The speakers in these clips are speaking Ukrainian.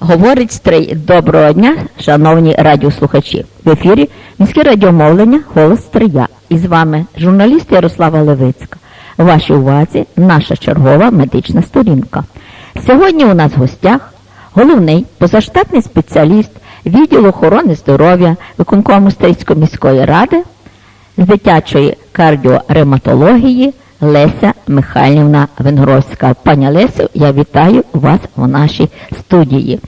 Говорить стрий. Доброго дня, шановні радіослухачі. В ефірі міське радіомовлення Голос Стрия. І з вами журналіст Ярослава Левицька. Вашій увазі наша чергова медична сторінка. Сьогодні у нас в гостях головний позаштатний спеціаліст відділу охорони здоров'я виконкому Стрийської міської ради з дитячої кардіорематології Леся Михайлівна Венгровська. Пані Лесю, я вітаю вас в нашій студії.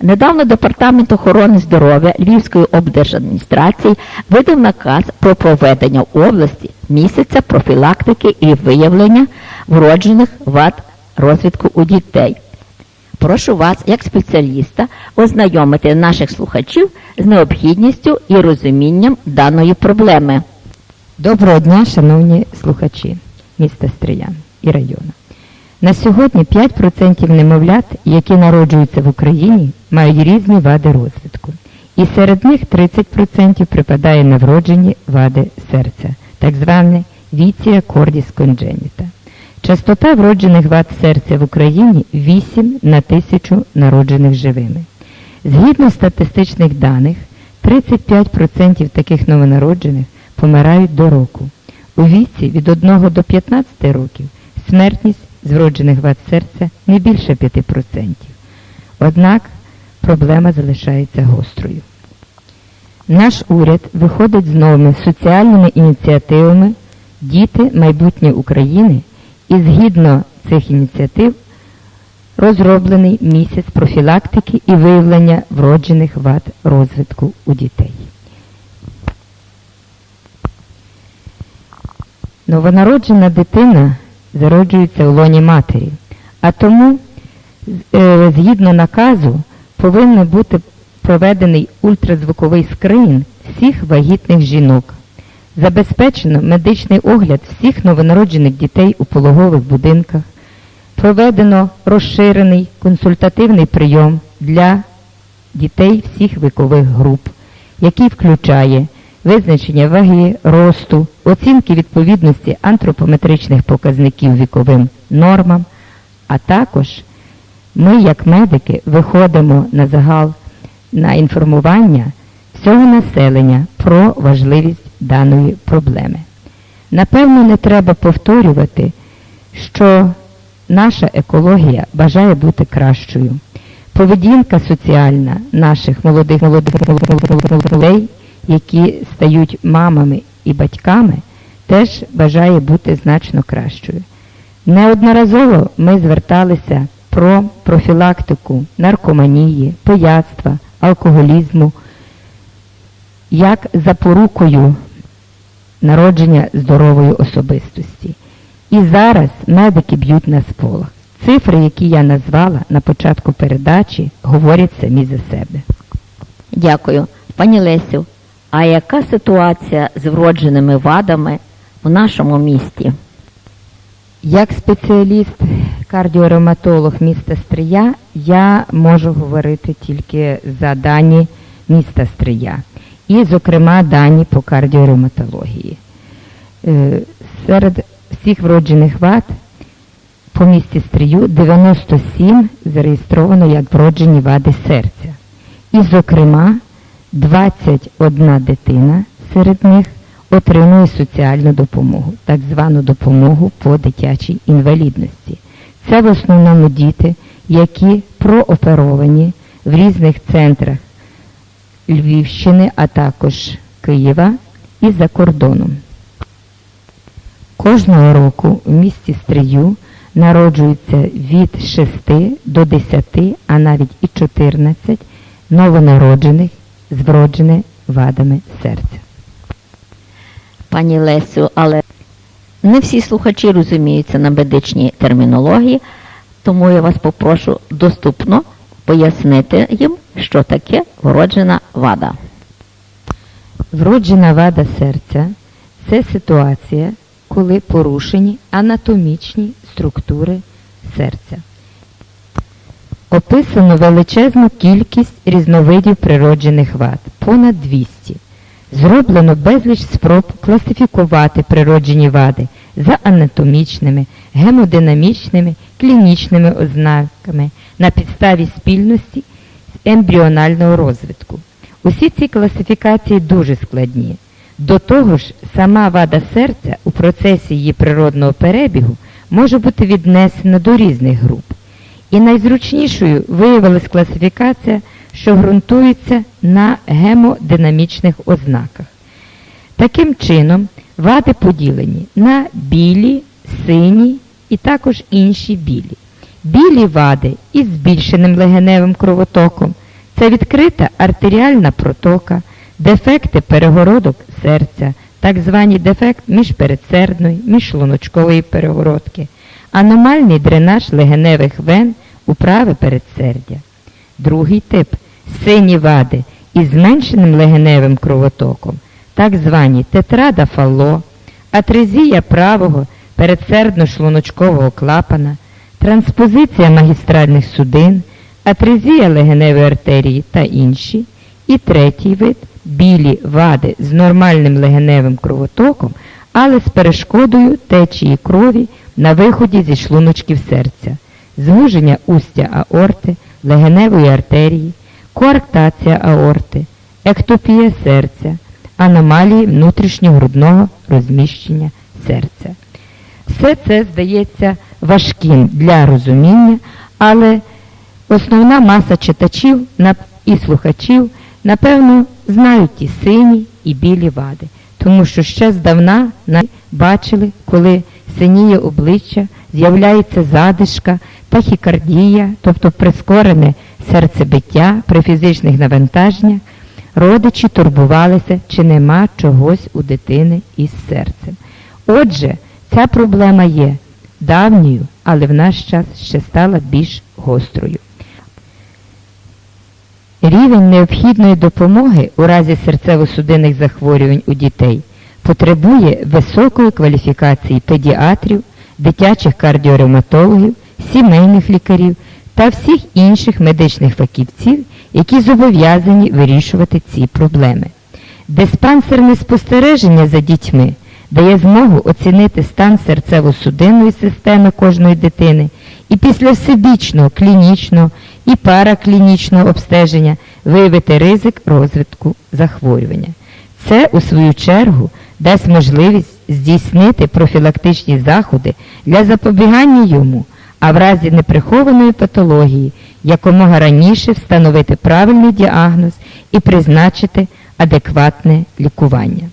Недавно Департамент охорони здоров'я Львівської облдержадміністрації видав наказ про проведення в області місяця профілактики і виявлення вроджених вад розвитку у дітей. Прошу вас, як спеціаліста, ознайомити наших слухачів з необхідністю і розумінням даної проблеми. Доброго дня, шановні слухачі міста Стрия і району. На сьогодні 5% немовлят, які народжуються в Україні, мають різні вади розвитку. І серед них 30% припадає на вроджені вади серця, так зване віція кордіс кондженіта. Частота вроджених вад серця в Україні 8 на тисячу народжених живими. Згідно статистичних даних, 35% таких новонароджених помирають до року. У віці від 1 до 15 років смертність з вроджених вад серця не більше 5%. Однак проблема залишається гострою. Наш уряд виходить з новими соціальними ініціативами Діти майбутнє України і згідно цих ініціатив розроблений місяць профілактики і виявлення вроджених вад розвитку у дітей. Новонароджена дитина зароджується у лоні матері, а тому, е, згідно наказу, повинен бути проведений ультразвуковий скринінг всіх вагітних жінок. Забезпечено медичний огляд всіх новонароджених дітей у пологових будинках. Проведено розширений консультативний прийом для дітей всіх вікових груп, який включає визначення ваги, росту, оцінки відповідності антропометричних показників віковим нормам, а також ми, як медики, виходимо на загал на інформування всього населення про важливість даної проблеми. Напевно, не треба повторювати, що наша екологія бажає бути кращою. Поведінка соціальна наших молодих молодих молодих які стають мамами і батьками, теж бажає бути значно кращою. Неодноразово ми зверталися про профілактику наркоманії, пияцтва, алкоголізму, як запорукою народження здорової особистості. І зараз медики б'ють на сполох. Цифри, які я назвала на початку передачі, говорять самі за себе. Дякую. Пані Лесю, а яка ситуація з вродженими вадами в нашому місті? Як спеціаліст, кардіоревматолог міста Стрия, я можу говорити тільки за дані міста Стрия. І, зокрема, дані по кардіоревматології. Е, Серед всіх вроджених вад по місті Стрию 97 зареєстровано як вроджені вади серця. І, зокрема, 21 дитина серед них отримує соціальну допомогу, так звану допомогу по дитячій інвалідності. Це в основному діти, які прооперовані в різних центрах Львівщини, а також Києва і за кордоном. Кожного року в місті Стрию народжується від 6 до 10, а навіть і 14 новонароджених з вродженими вадами серця. Пані Лесю, але не всі слухачі розуміються на медичній термінології, тому я вас попрошу доступно пояснити їм, що таке вроджена вада. Вроджена вада серця це ситуація, коли порушені анатомічні структури серця. описано величезну кількість різновидів природжених вад понад 200. Зроблено безліч спроб класифікувати природжені вади за анатомічними, гемодинамічними, клінічними ознаками на підставі спільності ембріонального розвитку. Усі ці класифікації дуже складні. До того ж, сама вада серця у процесі її природного перебігу може бути віднесена до різних груп. І найзручнішою виявилась класифікація, що ґрунтується на гемодинамічних ознаках. Таким чином, вади поділені на білі, сині і також інші білі. Білі вади із збільшеним легеневим кровотоком це відкрита артеріальна протока, дефекти перегородок серця, так звані дефект міжпередсердної, міжшлуночкової перегородки, аномальний дренаж легеневих вен у праве передсердя. Другий тип сині вади із зменшеним легеневим кровотоком, так звані тетрада фало, атрезія правого передсердно-шлуночкового клапана, транспозиція магістральних судин, атрезія легеневої артерії та інші. І третій вид білі вади з нормальним легеневим кровотоком, але з перешкодою течії крові на виході зі шлуночків серця, звуження устя аорти, легеневої артерії, коарктація аорти, ектопія серця, аномалії внутрішньогрудного розміщення серця. Все це здається важким для розуміння, але основна маса читачів і слухачів, напевно, знають ті сині і білі вади, тому що ще здавна на- бачили, коли синіє обличчя, з'являється задишка, тахікардія, тобто прискорене серцебиття при фізичних навантаженнях, родичі турбувалися, чи нема чогось у дитини із серцем. Отже, ця проблема є давньою, але в наш час ще стала більш гострою. Рівень необхідної допомоги у разі серцево-судинних захворювань у дітей потребує високої кваліфікації педіатрів, дитячих кардіоревматологів, сімейних лікарів та всіх інших медичних фахівців, які зобов'язані вирішувати ці проблеми. Диспансерне спостереження за дітьми дає змогу оцінити стан серцево-судинної системи кожної дитини і після всебічного клінічного і параклінічного обстеження виявити ризик розвитку захворювання. Це, у свою чергу, дасть можливість здійснити профілактичні заходи для запобігання йому, а в разі неприхованої патології якомога раніше встановити правильний діагноз і призначити адекватне лікування.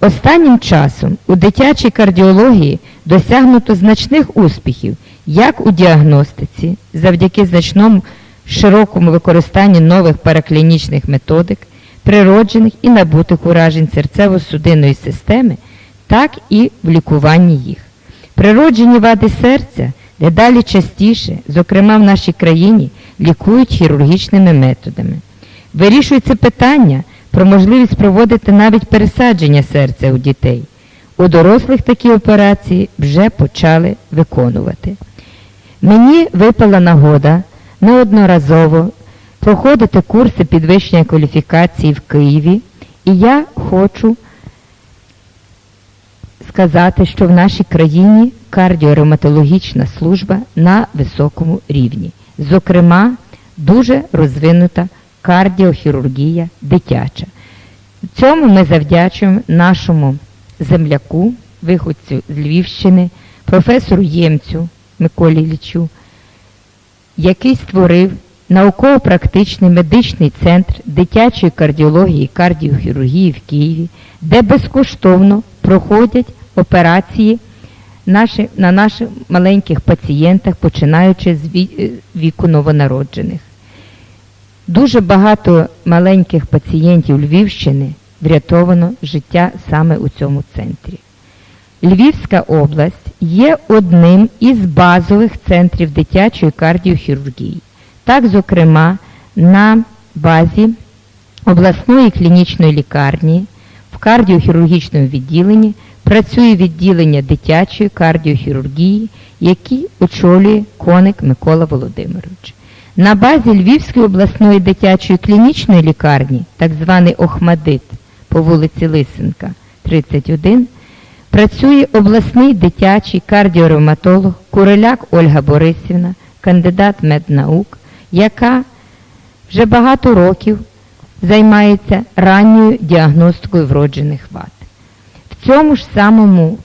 Останнім часом у дитячій кардіології досягнуто значних успіхів як у діагностиці, завдяки значному широкому використанню нових параклінічних методик, природжених і набутих уражень серцево-судинної системи, так і в лікуванні їх. Природжені вади серця дедалі частіше, зокрема в нашій країні, лікують хірургічними методами. Вирішується питання про можливість проводити навіть пересадження серця у дітей. У дорослих такі операції вже почали виконувати. Мені випала нагода неодноразово проходити курси підвищення кваліфікації в Києві, і я хочу сказати, що в нашій країні кардіоревматологічна служба на високому рівні. Зокрема, дуже розвинута кардіохірургія дитяча. Цьому ми завдячуємо нашому земляку, виходцю з Львівщини, професору Ємцю Миколі Іллічу, який створив науково-практичний медичний центр дитячої кардіології і кардіохірургії в Києві, де безкоштовно проходять операції наші, на наших маленьких пацієнтах, починаючи з е, віку новонароджених. Дуже багато маленьких пацієнтів Львівщини врятовано життя саме у цьому центрі. Львівська область є одним із базових центрів дитячої кардіохірургії. Так, зокрема, на базі обласної клінічної лікарні в кардіохірургічному відділенні працює відділення дитячої кардіохірургії, які очолює коник Микола Володимирович. На базі Львівської обласної дитячої клінічної лікарні, так званий Охмадит по вулиці Лисенка, 31, працює обласний дитячий кардіоревматолог Куриляк Ольга Борисівна, кандидат меднаук, яка вже багато років займається ранньою діагностикою вроджених вад. В цьому ж самому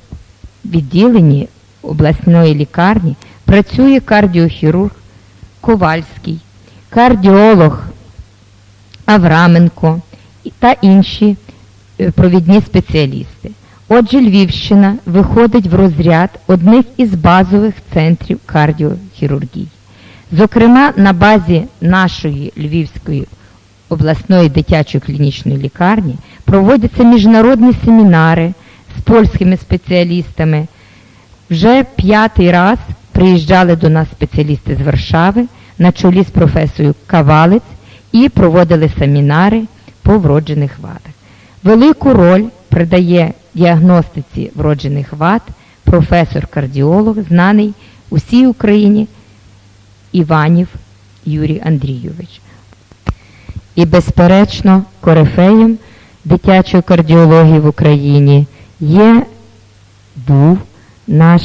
відділенні обласної лікарні працює кардіохірург Ковальський, кардіолог Авраменко та інші е, провідні спеціалісти. Отже, Львівщина виходить в розряд одних із базових центрів кардіохірургії. Зокрема, на базі нашої Львівської обласної дитячої клінічної лікарні проводяться міжнародні семінари з польськими спеціалістами. Вже п'ятий раз приїжджали до нас спеціалісти з Варшави на чолі з професором Кавалець і проводили семінари по вроджених вадах. Велику роль придає діагностиці вроджених вад професор-кардіолог, знаний усій Україні Іванів Юрій Андрійович. І, безперечно, корифеєм дитячої кардіології в Україні є був наш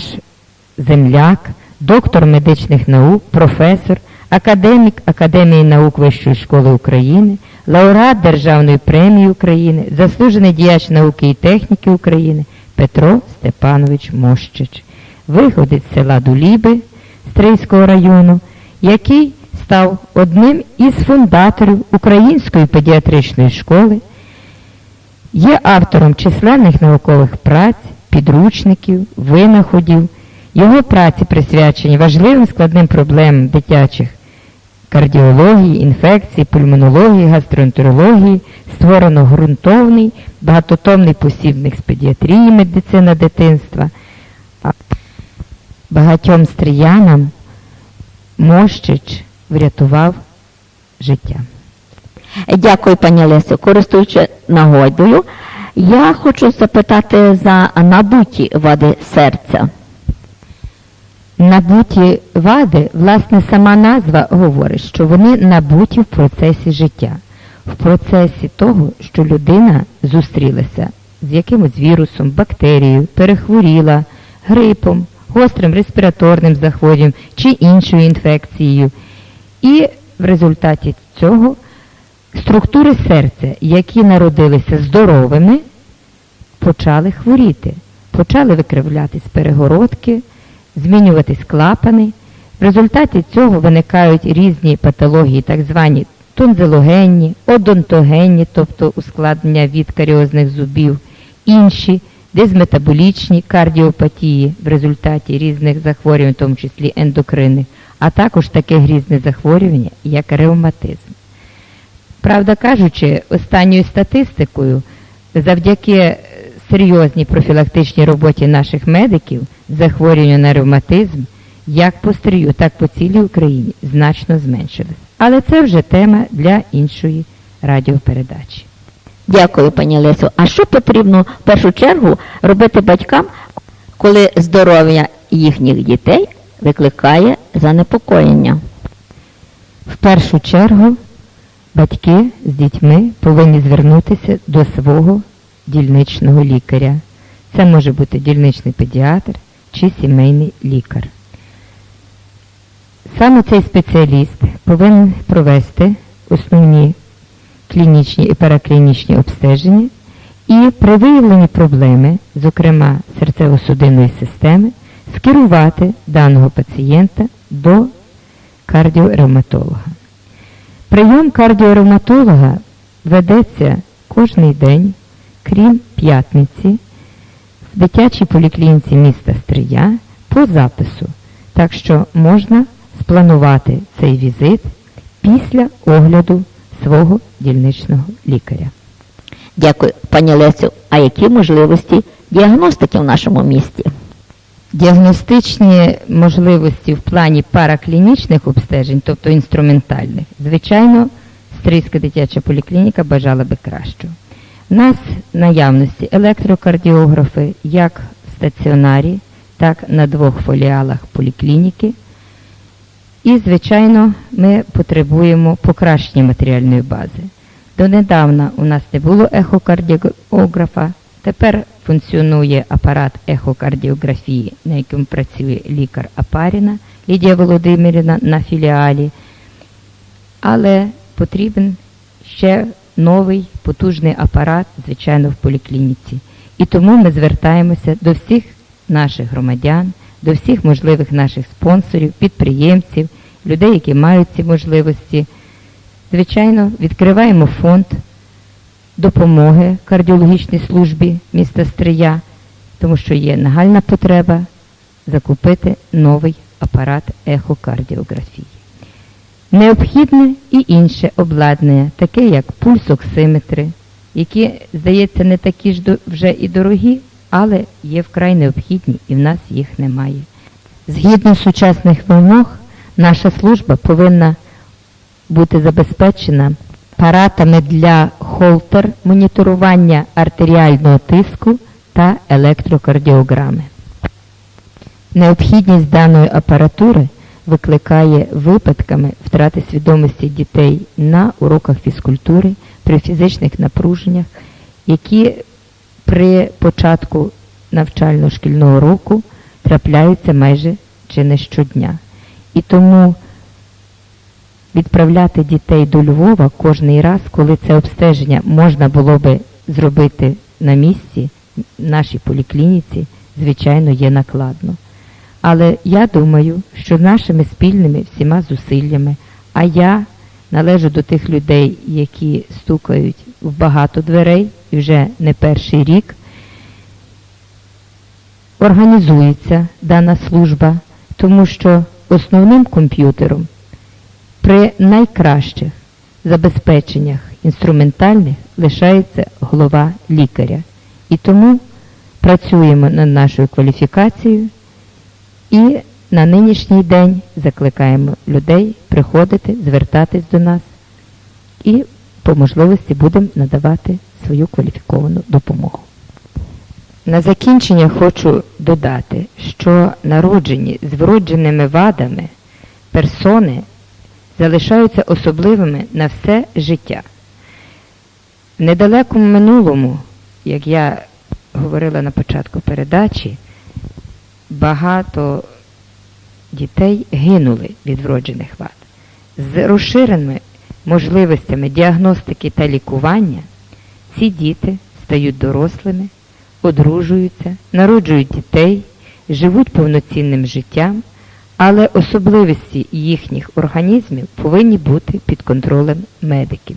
земляк, доктор медичних наук, професор, академік Академії наук Вищої школи України, лауреат Державної премії України, заслужений діяч науки і техніки України Петро Степанович Мощич, виходець з села Дуліби Стрийського району, який став одним із фундаторів Української педіатричної школи, є автором численних наукових праць, підручників, винаходів. Його праці присвячені важливим складним проблемам дитячих кардіології, інфекції, пульмонології, гастроентерології, створено ґрунтовний, багатотомний посібник з педіатрії, медицина дитинства. Багатьом стріянам Мощич врятував життя. Дякую, пані Лесю. Користуючи нагодою, я хочу запитати за набуті вади серця. Набуті вади, власне, сама назва говорить, що вони набуті в процесі життя, в процесі того, що людина зустрілася з якимось вірусом, бактерією, перехворіла, грипом, гострим респіраторним захворюванням чи іншою інфекцією. І в результаті цього структури серця, які народилися здоровими, почали хворіти, почали викривлятись перегородки, змінюватись клапани. В результаті цього виникають різні патології, так звані тонзилогенні, одонтогенні, тобто ускладнення від каріозних зубів, інші дизметаболічні кардіопатії в результаті різних захворювань, в тому числі ендокринних, а також таке грізне захворювання, як ревматизм. Правда кажучи, останньою статистикою, завдяки серйозній профілактичній роботі наших медиків, захворювання на ревматизм, як по стрію, так по цілій Україні, значно зменшились. Але це вже тема для іншої радіопередачі. Дякую, пані Лесю. А що потрібно в першу чергу робити батькам, коли здоров'я їхніх дітей викликає занепокоєння? В першу чергу батьки з дітьми повинні звернутися до свого дільничного лікаря. Це може бути дільничний педіатр чи сімейний лікар. Саме цей спеціаліст повинен провести основні клінічні і параклінічні обстеження і при виявленні проблеми, зокрема серцево-судинної системи, скерувати даного пацієнта до кардіоревматолога. Прийом кардіоревматолога ведеться кожний день, крім п'ятниці, в дитячій поліклініці міста Стрия по запису. Так що можна спланувати цей візит після огляду свого дільничного лікаря. Дякую, пані Лесю. А які можливості діагностики в нашому місті? Діагностичні можливості в плані параклінічних обстежень, тобто інструментальних, звичайно, Стрийська дитяча поліклініка бажала би кращого. У нас наявності електрокардіографи як в стаціонарі, так на двох фоліалах поліклініки. І, звичайно, ми потребуємо покращення матеріальної бази. Донедавна у нас не було ехокардіографа, тепер функціонує апарат ехокардіографії, на якому працює лікар Апаріна Лідія Володимирівна на філіалі. Але потрібен ще новий потужний апарат, звичайно, в поліклініці. І тому ми звертаємося до всіх наших громадян, до всіх можливих наших спонсорів, підприємців, людей, які мають ці можливості. Звичайно, відкриваємо фонд допомоги кардіологічній службі міста Стрия, тому що є нагальна потреба закупити новий апарат ехокардіографії. Необхідне і інше обладнання, таке як пульсоксиметри, які, здається, не такі ж вже і дорогі, але є вкрай необхідні і в нас їх немає. Згідно сучасних вимог, наша служба повинна бути забезпечена апаратами для холтер моніторування артеріального тиску та електрокардіограми. Необхідність даної апаратури викликає випадками втрати свідомості дітей на уроках фізкультури при фізичних напруженнях, які при початку навчально-шкільного року трапляються майже чи не щодня. І тому відправляти дітей до Львова кожний раз, коли це обстеження можна було би зробити на місці, в нашій поліклініці, звичайно, є накладно. Але я думаю, що нашими спільними всіма зусиллями, а я належу до тих людей, які стукають в багато дверей і вже не перший рік, організується дана служба, тому що основним комп'ютером при найкращих забезпеченнях інструментальних лишається голова лікаря. І тому працюємо над нашою кваліфікацією і на нинішній день закликаємо людей приходити, звертатись до нас і по можливості будемо надавати свою кваліфіковану допомогу. На закінчення хочу додати, що народжені з вродженими вадами персони залишаються особливими на все життя. В недалекому минулому, як я говорила на початку передачі, багато дітей гинули від вроджених вад. З розширеними можливостями діагностики та лікування ці діти стають дорослими, одружуються, народжують дітей, живуть повноцінним життям, але особливості їхніх організмів повинні бути під контролем медиків.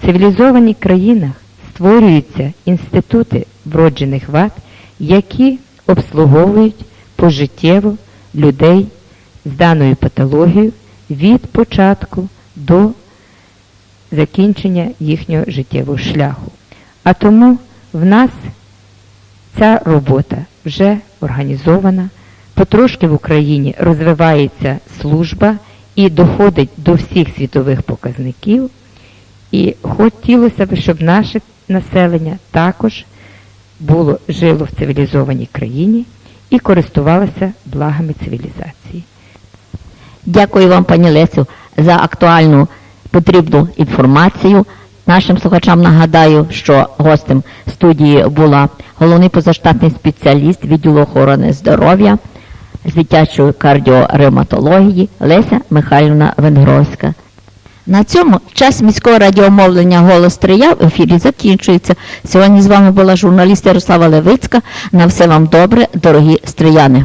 В цивілізованих країнах створюються інститути вроджених вад, які обслуговують пожиттєво людей з даною патологією від початку до закінчення їхнього життєвого шляху. А тому в нас ця робота вже організована, потрошки в Україні розвивається служба і доходить до всіх світових показників. І хотілося б, щоб наше населення також було жило в цивілізованій країні і користувалося благами цивілізації. Дякую вам, пані Лесю, за актуальну потрібну інформацію. Нашим слухачам нагадаю, що гостем студії була головний позаштатний спеціаліст відділу охорони здоров'я з дитячої кардіоревматології Леся Михайлівна Венгровська. На цьому час міського радіомовлення «Голос Трия» в ефірі закінчується. Сьогодні з вами була журналіст Ярослава Левицька. На все вам добре, дорогі стрияни.